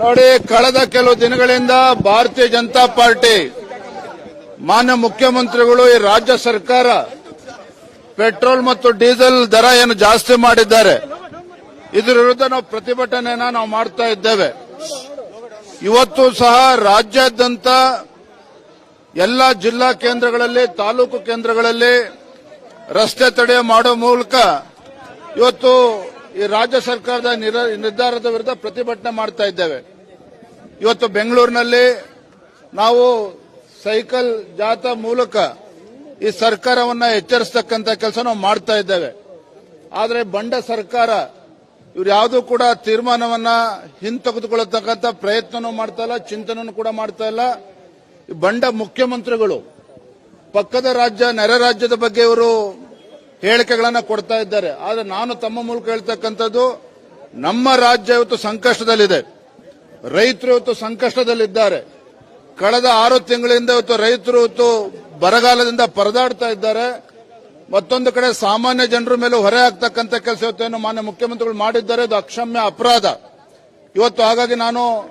ನೋಡಿ, ಕಳೆದ ಕೆಲವು ದಿನಗಳಿಂದ ಭಾರತೀಯ ಜನತಾ ಪಾರ್ಟಿ, ಮಾನ್ಯ ಮುಖ್ಯಮಂತ್ರಿಗಳು ಈ ರಾಜ್ಯ ಸರ್ಕಾರ ಪೆಟ್ರೋಲ್ ಮತ್ತು ಡೀಸೆಲ್ ದರ ಏನು ಜಾಸ್ತಿ ಮಾಡಿದ್ದಾರೆ. ಇದರ ವಿರುದ್ಧ ನಾವು ಪ್ರತಿಭಟನೆಯನ್ನ ನಾವು ಮಾಡ್ತಾ ಇದ್ದೇವೆ. ಇವತ್ತು ಸಹ ರಾಜ್ಯಾದ್ಯಂತ ಎಲ್ಲ ಜಿಲ್ಲಾ ಕೇಂದ್ರಗಳಲ್ಲಿ, ತಾಲೂಕು ಕೇಂದ್ರಗಳಲ್ಲಿ ರಸ್ತೆ ತಡೆ ಮಾಡೋ ಮೂಲಕ ಇವತ್ತು ಈ ರಾಜ್ಯ ಸರ್ಕಾರದ ನಿರ- ನಿರ್ಧಾರದ ವಿರುದ್ಧ ಪ್ರತಿಭಟನೆ ಮಾಡ್ತಾ ಇದ್ದೇವೆ. ಇವತ್ತು ಬೆಂಗಳೂರಿನಲ್ಲಿ ನಾವು ಸೈಕಲ್ ಜಾಥಾ ಮೂಲಕ ಈ ಸರ್ಕಾರವನ್ನ ಎಚ್ಚರಿಸತಕ್ಕಂತ ಕೆಲಸ ನಾವು ಮಾಡ್ತಾ ಇದ್ದೇವೆ. ಆದರೆ ಬಂಡ ಸರ್ಕಾರ ಇವ್ರು ಯಾವುದೂ ಕೂಡ ತೀರ್ಮಾನವನ್ನ ಹಿಂತೆಗೆದುಕೊಳ್ಳತಕ್ಕಂಥ ಪ್ರಯತ್ನನೂ ಮಾಡ್ತಾ ಇಲ್ಲ ಚಿಂತನೂ ಕೂಡ ಮಾಡ್ತಾ ಇಲ್ಲ. ಬಂಡ ಮುಖ್ಯಮಂತ್ರಿಗಳು ಪಕ್ಕದ ರಾಜ್ಯ, ನೆರೆ ರಾಜ್ಯದ ಬಗ್ಗೆ ಇವರು ಹೇಳಿಕೆಗಳನ್ನು ಕೊಡ್ತಾ ಇದ್ದಾರೆ. ಆದರೆ ನಾನು ತಮ್ಮ ಮೂಲಕ ಹೇಳ್ತಕ್ಕಂಥದ್ದು ನಮ್ಮ ರಾಜ್ಯ ಇವತ್ತು ಸಂಕಷ್ಟದಲ್ಲಿದೆ. ರೈತರು ಇವತ್ತು ಸಂಕಷ್ಟದಲ್ಲಿದ್ದಾರೆ. ಕಳೆದ ಆರು ತಿಂಗಳಿಂದ ಇವತ್ತು ರೈತರು ಇವತ್ತು ಬರಗಾಲದಿಂದ ಪರದಾಡ್ತಾ ಇದ್ದಾರೆ. ಮತ್ತೊಂದು ಕಡೆ ಸಾಮಾನ್ಯ ಜನರ ಮೇಲೆ ಹೊರೆ ಆಗ್ತಕ್ಕಂಥ ಕೆಲಸ ಇವತ್ತೇನು ಮಾನ್ಯ ಮುಖ್ಯಮಂತ್ರಿಗಳು ಮಾಡಿದ್ದಾರೆ. ಅದು ಅಕ್ಷಮ್ಯ ಅಪರಾಧ. ಇವತ್ತು ಹಾಗಾಗಿ ನಾನು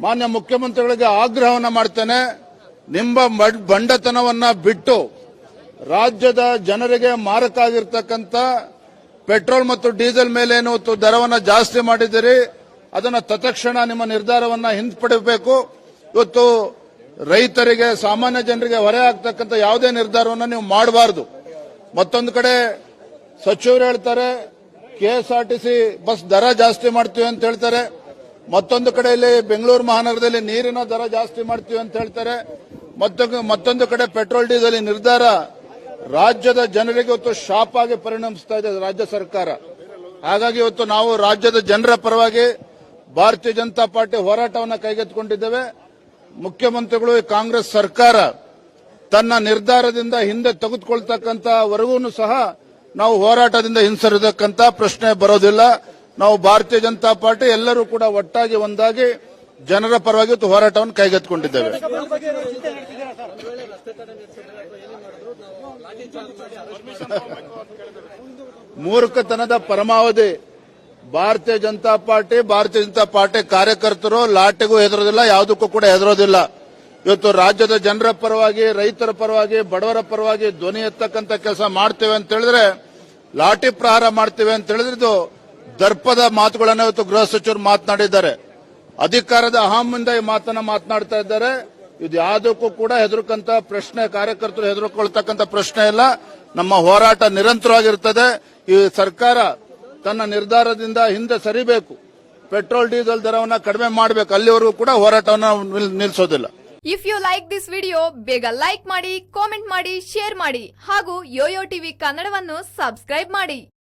ಮಾನ್ಯ ಮುಖ್ಯಮಂತ್ರಿಗಳಿಗೆ ಆಗ್ರಹವನ್ನು ಮಾಡ್ತೇನೆ. ನಿಮ್ಮ ಬಡ್- ಬಂಡತನವನ್ನ ಬಿಟ್ಟು ರಾಜ್ಯದ ಜನರಿಗೆ ಮಾರಕ ಆಗಿರ್ತಕ್ಕಂಥ ಪೆಟ್ರೋಲ್ ಮತ್ತು ಡೀಸೆಲ್ ಮೇಲೆ ಏನು ದರವನ್ನು ದರವನ್ನ ಜಾಸ್ತಿ ಮಾಡಿದ್ದೀರಿ. ಅದನ್ನ ತತ್ಕ್ಷಣ ನಿಮ್ಮ ನಿರ್ಧಾರವನ್ನು ಹಿಂಪಡೆಯಬೇಕು. ಇವತ್ತು ರೈತರಿಗೆ, ಸಾಮಾನ್ಯ ಜನರಿಗೆ ಹೊರೆ ಆಗ್ತಕ್ಕಂಥ ಯಾವುದೇ ನಿರ್ಧಾರವನ್ನು ನೀವು ಮಾಡಬಾರದು. ಮತ್ತೊಂದು ಕಡೆ ಸಚಿವರು ಹೇಳ್ತಾರೆ, ಕೆಎಸ್ಆರ್ಟಿಸಿ ಬಸ್ ದರ ಜಾಸ್ತಿ ಮಾಡ್ತೀವಿ ಅಂತ ಹೇಳ್ತಾರೆ. ಮತ್ತೊಂದು ಕಡೆಯಲ್ಲಿ ಬೆಂಗಳೂರು ಮಹಾನಗರದಲ್ಲಿ ನೀರಿನ ದರ ಜಾಸ್ತಿ ಮಾಡ್ತೀವಿ ಅಂತ ಹೇಳ್ತಾರೆ. ಮತ್ತೊಂದು ಕಡೆ ಪೆಟ್ರೋಲ್, ಡೀಸೆಲ್ ನಿರ್ಧಾರ ರಾಜ್ಯದ ಜನರಿಗೆ ಇವತ್ತು ಶಾಪ್ ಆಗಿ ಪರಿಣಮಿಸ್ತಾ ಇದೆ, ರಾಜ್ಯ ಸರ್ಕಾರ. ಹಾಗಾಗಿ ಇವತ್ತು ನಾವು ರಾಜ್ಯದ ಜನರ ಪರವಾಗಿ ಭಾರತೀಯ ಜನತಾ ಪಾರ್ಟಿ ಹೋರಾಟವನ್ನು ಕೈಗೆತ್ತಿಕೊಂಡಿದ್ದೇವೆ. ಮುಖ್ಯಮಂತ್ರಿಗಳು ಕಾಂಗ್ರೆಸ್ ಸರ್ಕಾರ ತನ್ನ ನಿರ್ಧಾರದಿಂದ ಹಿಂದೆ ತೆಗೆದುಕೊಳ್ತಕ್ಕಂಥವರೆಗೂ ಸಹ ನಾವು ಹೋರಾಟದಿಂದ ಹಿಂಸರಿದಕ್ಕಂತ ಪ್ರಶ್ನೆ ಬರೋದಿಲ್ಲ. ನಾವು ಭಾರತೀಯ ಜನತಾ ಪಾರ್ಟಿ ಎಲ್ಲರೂ ಕೂಡ ಒಟ್ಟಾಗಿ ಒಂದಾಗಿ ಜನರ ಪರವಾಗಿ ಹೋರಾಟವನ್ನು ಕೈಗೆತ್ತಿಕೊಂಡಿದ್ದೇವೆ. ಮೂರ್ಖತನದ ಪರಮಾವಧಿ ಭಾರತೀಯ ಜನತಾ ಪಾರ್ಟಿ, ಭಾರತೀಯ ಜನತಾ ಪಾರ್ಟಿ ಕಾರ್ಯಕರ್ತರು ಲಾಟೆಗೂ ಹೆದರೋದಿಲ್ಲ, ಯಾವುದಕ್ಕೂ ಕೂಡ ಹೆದರೋದಿಲ್ಲ. ಇವತ್ತು ರಾಜ್ಯದ ಜನರ ಪರವಾಗಿ, ರೈತರ ಪರವಾಗಿ, ಬಡವರ ಪರವಾಗಿ ಧ್ವನಿ ಎತ್ತಕ್ಕಂತ ಕೆಲಸ ಮಾಡ್ತೇವೆ ಅಂತ ಹೇಳಿದ್ರೆ, ಲಾಠಿ ಪ್ರಹಾರ ಮಾಡ್ತೇವೆ ಅಂತ ಹೇಳಿದ್ರೆ ಇದು ದರ್ಪದ ಮಾತುಗಳನ್ನು ಇವತ್ತು ಗೃಹ ಸಚಿವರು ಮಾತನಾಡಿದ್ದಾರೆ. ಅಧಿಕಾರದ ಅಹಮಿಂದ ಈ ಮಾತನ್ನ ಮಾತನಾಡ್ತಾ ಇದ್ದಾರೆ. ಇದು ಯಾವುದಕ್ಕೂ ಕೂಡ ಹೆದರ್ಕಂತ ಪ್ರಶ್ನೆ, ಕಾರ್ಯಕರ್ತರು ಹೆದರ್ಕೊಳ್ತಕ್ಕಂಥ ಪ್ರಶ್ನೆ ಇಲ್ಲ. ನಮ್ಮ ಹೋರಾಟ ನಿರಂತರವಾಗಿರ್ತದೆ. ಈ ಸರ್ಕಾರ ತನ್ನ ನಿರ್ಧಾರದಿಂದ ಹಿಂದೆ ಸರಿಬೇಕು. ಪೆಟ್ರೋಲ್, ಡೀಸೆಲ್ ದರವನ್ನ ಕಡಿಮೆ ಮಾಡಬೇಕು. ಅಲ್ಲಿವರೆಗೂ ಕೂಡ ಹೋರಾಟವನ್ನು ನಿಲ್- ನಿಲ್ಲಿಸೋದಿಲ್ಲ if you like this video ಬೇಗ ಲೈಕ್ ಮಾಡಿ ಕಾಮೆಂಟ್ ಮಾಡಿ ಶೇರ್ ಮಾಡಿ ಹಾಗೂ ಯೋಯೋ ಟಿವಿ ಕನ್ನಡವನ್ನು ಸಬ್ಸ್ಕ್ರೈಬ್ ಮಾಡಿ.